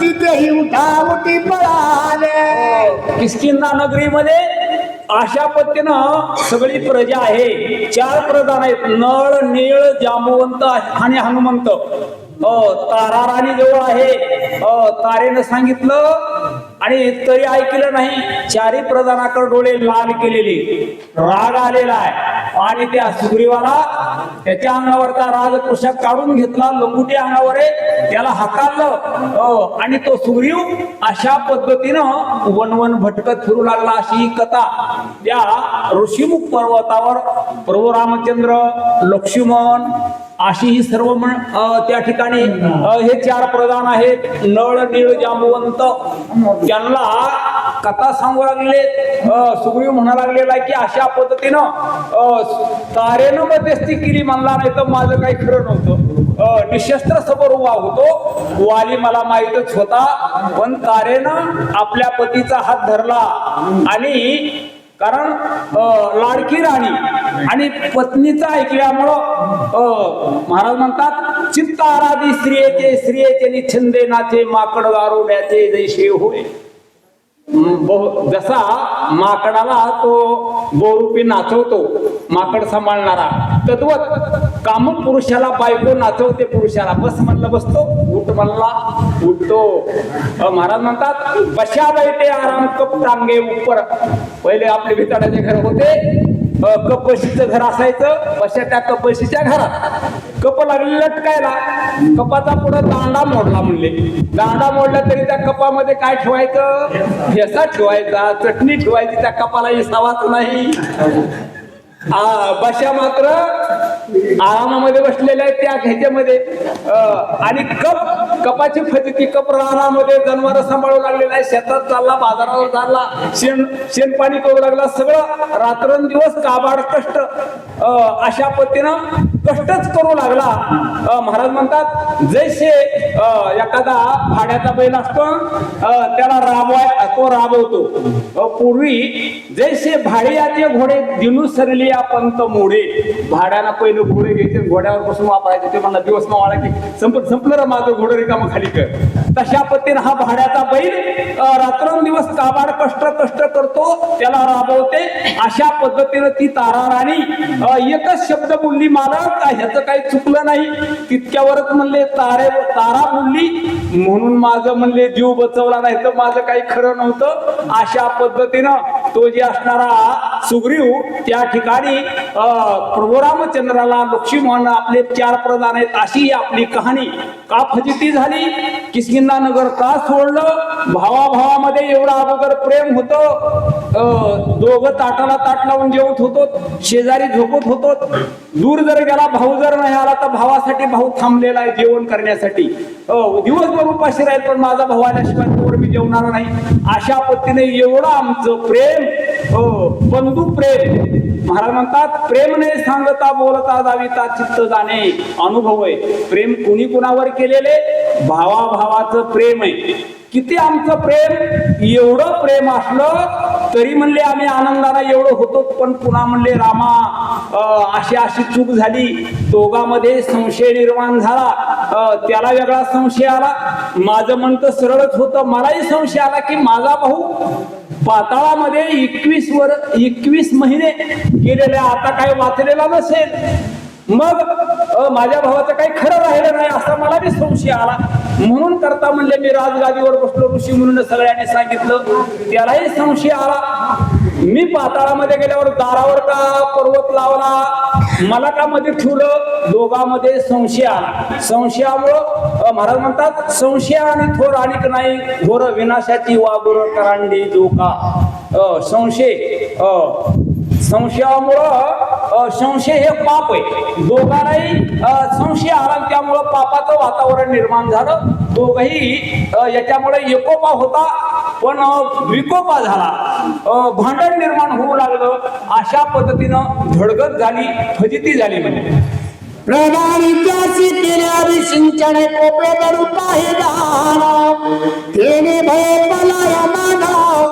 तिथेही उठावटी पळाले. किसकिंदा नगरीमध्ये अशा पद्धतीनं सगळी प्रजा आहे. चार प्रधान आहेत. नळ नीळ जांबुवंत आणि हनुमंत. तारा राणी जवळ आहे. तारेनं सांगितलं आणि तरी ऐकलं नाही चारी प्रधानाकडे डोळे लाल केलेले. राग आलेला आहे. आणि त्या सुग्रीवाला त्याच्या अंगावरचा राज पोशाख काढून घेतला लंगुटी अंगावर आहे त्याला हाकाललं. अ, आणि तो सुग्रीव अशा पद्धतीनं वनवन भटकत फिरू लागला अशी कथा. त्या ऋषीमुख पर्वतावर प्रभू रामचंद्र लक्ष्मण अशी ही सर्व म्हण त्या ठिकाणी हे चार प्रधान आहेत नळ नीळ जांबवंत. त्यांना कथा सांगू लागले सुग्रीव म्हणा लागलेला आहे की अशा पद्धतीनं तारेनं मध्यस्थी केली म्हणला नाही तर माझं काही खरं नव्हतं. निशस्त्र समोर उभा होतो. वाली मला माहीतच होता पण तारेनं आपल्या पतीचा हात धरला. आणि कारण लाडकी राणी आणि पत्नीचा ऐकल्यामुळं महाराज म्हणतात चित्त आराधी स्त्रियेचे स्त्रियेचे छंदे नाचे माकड गारुड्याचे जैसे होय. बहु- जसा माकडाला तो गोरूपी नाचवतो माकड सांभाळणारा तद्वत काम पुरुषाला बायको नाचवते पुरुषाला बस म्हणलं बसतो. उठ म्हणला उठतो महाराज म्हणतात बशा बैठे आराम कप टांगे उपर. पहिले आपले भिताडाचे घर होते. कपशीचं घर असायचं. बशा त्या कपशीच्या घरात. कप लागले लटकायला. कपाचा पुढे दांडा मोडला म्हणले. दांडा मोडला तरी त्या कपामध्ये काय ठेवायचं? ठेसा ठेवायचा. चटणी ठेवायची. त्या कपाला हिसावाच नाही. आ, बशा मात्र आरामामध्ये बसलेल्या आहेत त्या ह्याच्यामध्ये. आणि कप कपाची फजिती कप राहण्यामध्ये जनावर सांभाळू लागलेला आहे शेतात चालला बाजारावर चालला शेण शेण पाणी करू लागला. सगळं रात्रंदिवस काबाड कष्ट अशा पद्धतीनं स्पष्टच करू लागला. महाराज म्हणतात जैसे एखादा भाड्याचा बैल असतो त्याला राबवाय तो राबवतो. पूर्वी जैसे भाड्याचे घोडे दिनू सरली पंत मोडे. भाड्यानं पहिलं घोडे घ्यायचे घोड्यावर बसून वापरायचे. ते म्हणला दिवस मावाळा की संप संपलं रे माझं घोडं रिकाम खाली कर. तशा पद्धतीने हा भाड्याचा बैल रात्रंदिवस काबाड कष्ट कष्ट करतो त्याला राबवते. अशा पद्धतीनं ती तारा राणी एकच शब्द बोलली मला ह्याचं काही चुकलं नाही. तितक्यावरच म्हणले तारे तारा बोलली म्हणून माझं म्हणले जीव बचवला नाही तर माझं काही खरं नव्हतं. अशा पद्धतीनं तो जे असणारा सुग्रीव त्या ठिकाणी अं, प्रभू रामचंद्राला लक्ष्मण आपले चार प्रधान आहेत अशी ही आपली कहाणी का फजिती झाली. किस्किंदा नगर का सोडलं? भावाभावामध्ये एवढं अगोदर प्रेम होतं. दोघं ताटाला ताट लावून जेवत होतो शेजारी झोपत होतो. दूर जर गेला भाऊ जर नाही आला तर भावासाठी भाऊ थांबलेला आहे जेवण करण्यासाठी. दिवसभर उपाशी राहील पण माझा भाऊ आल्याशिवाय तोवर मी जेवणार नाही. अशा पद्धतीने एवढं आमचं प्रेम बंधू प्रेम. महाराज म्हणतात प्रेम नाही सांगता बोलता जाविता चित्त जाणे. अनुभव आहे. प्रेम कुणी कुणावर केलेले? भावाभावाचं प्रेम आहे. किती आमचं प्रेम? एवढं प्रेम असलं तरी म्हणले आम्ही आनंदाला एवढं होतो पण पुन्हा म्हणले रामा अशी अशी चूक झाली. दोघामध्ये संशय निर्माण झाला. त्याला वेगळा संशय आला. माझं मन तर सरळच होतं. मलाही संशय आला की माझा भाऊ पाताळामध्ये एकवीस वर एकवीस महिने गेलेले आता काय वाचलेला नसेल. मग माझ्या भावाचं काही खरं राहिलं नाही असा मला बी संशय आला. म्हणून करता म्हणले मी राजगादीवर बसलो ऋषी म्हणून सगळ्यांनी सांगितलं. त्यालाही संशय आला. मी पाताळामध्ये गेल्यावर दारावर का पर्वत लावला? मला का मध्ये ठेवलं? दोघांमध्ये संशय आला. संशयामुळं महाराज म्हणतात संशय आणि थोर आणिक नाही घोर विनाशाची वागोर करांडी जो का संशय संशयामुळं संशय हे पाप आहे. दोघांनाही संशय आला त्यामुळं पापाचं वातावरण निर्माण झालं. दोघही याच्यामुळे एकोपा होता पण विकोपा झाला. भांडण निर्माण होऊ लागलं. अशा पद्धतीनं धडगत झाली फजिती झाली म्हणजे. प्रणालीच्याची सिंचन कोपे करू पाहिला तेने भय पलाया मानव.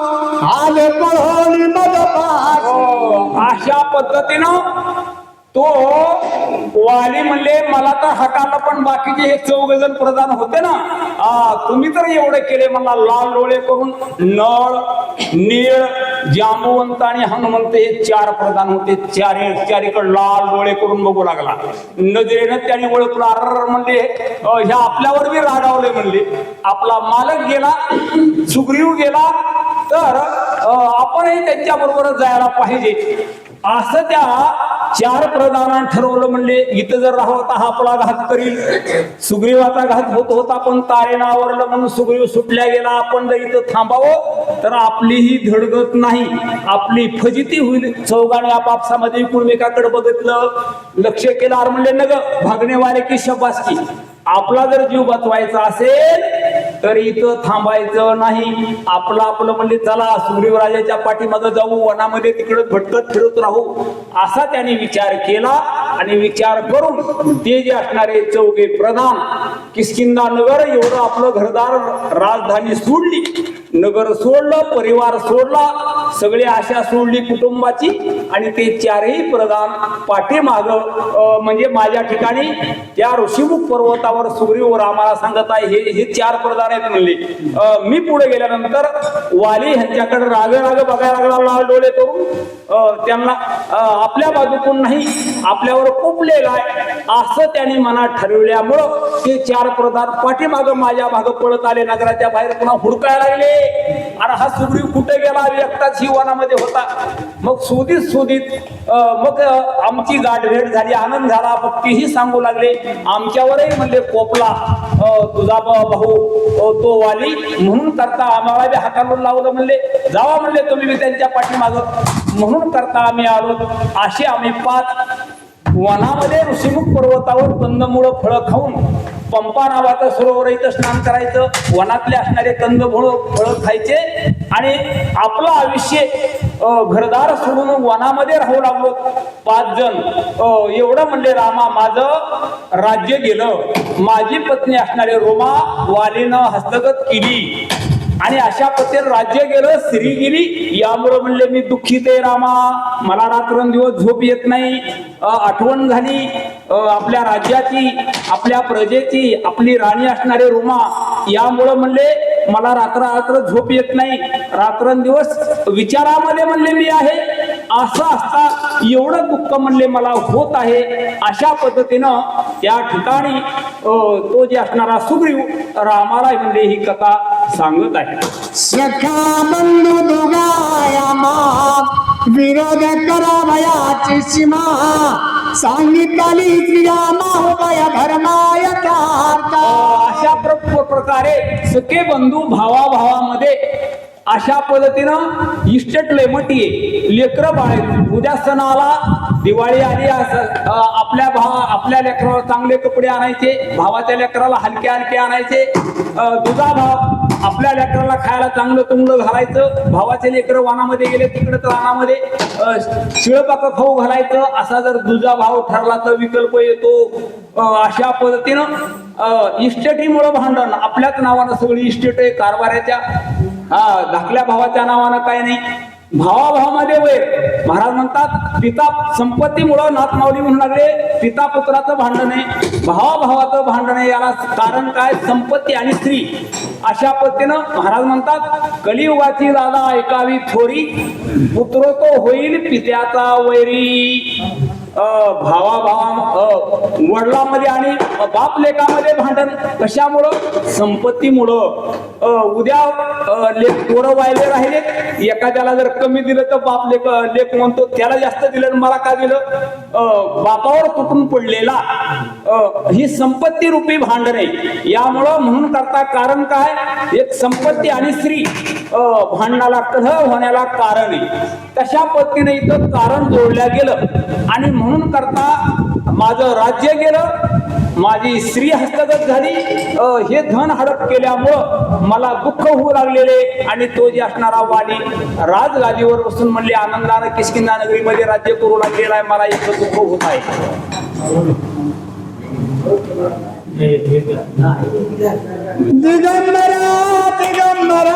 पद्धतीनं तो वाली म्हणले मला तर हकाला पण बाकीचे हे चौघ जण प्रधान होते ना. आ, तुम्ही तर एवढे केले. मला लाल डोळे करून नळ नीळ जांबुवंत आणि हनुमंत हे चार प्रधान होते. चारी चारीकडे लाल डोळे करून बघू लागला. नजरेनं त्यांनी ओळखलं. अर म्हणले ह्या आपल्यावर बी रागावले. म्हणले आपला मालक गेला सुग्रीव गेला तर आपणही त्यांच्या बरोबरच जायला पाहिजे. असं त्या चार प्रधानां ठरवलं म्हणले इथं जर राहता हा आपला घात करील. सुग्रीवाचा घात होत होता पण तारेनं आवरलं म्हणून सुग्रीव सुटल्या गेला. आपण जर इथं थांबावं तर आपली ही धडगत नाही. आपली फजिती होईल. चौघाने आपापसामध्ये एकमेकाकडे बघितलं. लक्ष केलं म्हणले नग भागणेवाले की शबासकी. आपला जर जीव वाचवायचा असेल तर इथं थांबायचं नाही. आपलं आपलं म्हणजे चला सुग्रीवराजाच्या पाठीमागं जाऊ वनामध्ये तिकडे भटकत फिरत राहू. असा त्याने विचार केला आणि विचार करून ते जे असणारे चौघे प्रधान किस्किंदा नगर एवढं आपलं घरदार राजधानी सोडली. नगर सोडलं परिवार सोडला सगळी आशा सोडली कुटुंबाची आणि ते चारही प्रधान पाठीमाग म्हणजे माझ्या ठिकाणी त्या ऋषीमुख पर्वतावर सुग्रीव रामाला सांगत आहे हे हे चार प्रधान आहेत म्हणले. मी पुढे गेल्यानंतर वाली ह्यांच्याकडे राग राग बघायला लागला डोळे करून. त्यांना आपल्या बाजूकून नाही आपल्यावर कोपलेला आहे. असं त्यांनी मनात ठरवल्यामुळं ते चार प्रधान पाठीमाग माझ्या भाग पळत आले नगराच्या बाहेर पुन्हा हुडकायला लागले. अरे हा सुग्रीव कुठे गेला? एकटाच ही वनामध्ये होता. मग शोधित शोधित मग आमची गाठभेट झाली आनंद झाला. भक्तीही सांगू लागले. आमच्यावरही म्हणले कोपला तुझा भाऊ तो वाली. म्हणून करता आम्हाला बी हातावर लावलं म्हणले. जावा म्हणले तुम्ही बी त्यांच्या पाठीमाग. म्हणून करता आम्ही आलो. असे आम्ही पाच वनामध्ये ऋषीमुख पर्वतावर कंदमुळं फळं खाऊन पंपा नावाचं सरोवर इथं स्नान करायचं वनातले असणारे कंद कंदमुळं फळं खायचे आणि आपलं आयुष्य घरदार सोडून वनामध्ये राहू लागलो. पाच जण एवढं म्हणले रामा माझं राज्य गेलं. माझी पत्नी असणारे रोमा वालीनं हस्तगत केली. आणि अशा पद्धतीने राज्य गेलं श्री गेली. यामुळे म्हणले मी दुःखित आहे रामा. मला रात्रंदिवस झोप येत नाही. आठवण झाली. आपल्या राज्याची आपल्या प्रजेची आपली राणी असणारे रुमा यामुळं म्हणले मला रात्र रात्र झोप येत नाही. रात्रंदिवस विचारामध्ये म्हणले मी आहे असं असता एवढं दुःख म्हणले मला होत आहे. अशा पद्धतीनं त्या ठिकाणी तो जे असणारा सुग्रीव रामाला म्हणले ही कथा सांगत आहे. सखा बंधू दोघाया विरोध करावयाची सीमा सांगितली क्रिया माहुबया धर्माय अशा प्र- प्रकारे सखे बंधू भावाभावामध्ये अशा पद्धतीनं इस्टेट लेमटी आहे लेकरं बाळ उद्या सणाला दिवाळी आली असं आपल्या भावा आपल्या लेकराला चांगले कपडे आणायचे भावाच्या लेकराला हलके हलके आणायचे. दुधा भाव आपल्या लेकराला खायला चांगलं तुंगलं घालायचं. भावाचे लेकरं वानामध्ये गेले तिकडे तर रानामध्ये शिळपाक खाऊ घालायचं. असा जर दुजा भाव ठरला तर विकल्प येतो. अशा पद्धतीनं इस्टेटीमुळं भांडण. आपल्याच नावानं सगळी इस्टेट आहे कारभाराच्या हा धाकल्या भावाच्या नावानं काय नाही. भावाभावामध्ये वैर महाराज म्हणतात पिता संपत्तीमुळं नात माऊली म्हणू लागले. पिता पुत्राचं भांडण आहे. भावाभावाचं भांडण आहे. याला कारण काय? संपत्ती आणि स्त्री. अशा पद्धतीनं महाराज म्हणतात कलियुगाची दादा ऐकावी थोरी पुत्र तो होईल पित्याचा वैरी. भावा भावा वडिलामध्ये आणि बाप लेखामध्ये भांडण कशामुळं? संपत्तीमुळं. उद्या लेख पोरं वायले राहिले. एखाद्याला जर कमी दिलं तर बाप लेख लेख म्हणतो त्याला जास्त दिलं आणि मला का दिलं? बापावर तुटून पडलेला. ही संपत्ती रूपी भांडण आहे. यामुळं म्हणून करता कारण काय? एक संपत्ती आणि स्त्री भांडणाला कलह होण्याला कारण आहे. तशा पद्धतीने इथं कारण जोडल्या गेलं? आणि म्हणून करता माझं राज्य गेलं माझी स्त्री हस्तगत झाली हे धन हडप केल्यामुळं मला दुःख होऊ लागलेले आणि तो जे असणारा वाली राजगादीवर बसून म्हणले आनंदानं किशकिंदा नगरीमध्ये राज्य करू लागलेला आहे मला इतकं दुःख होत आहे. दिगंबरा दिगंबरा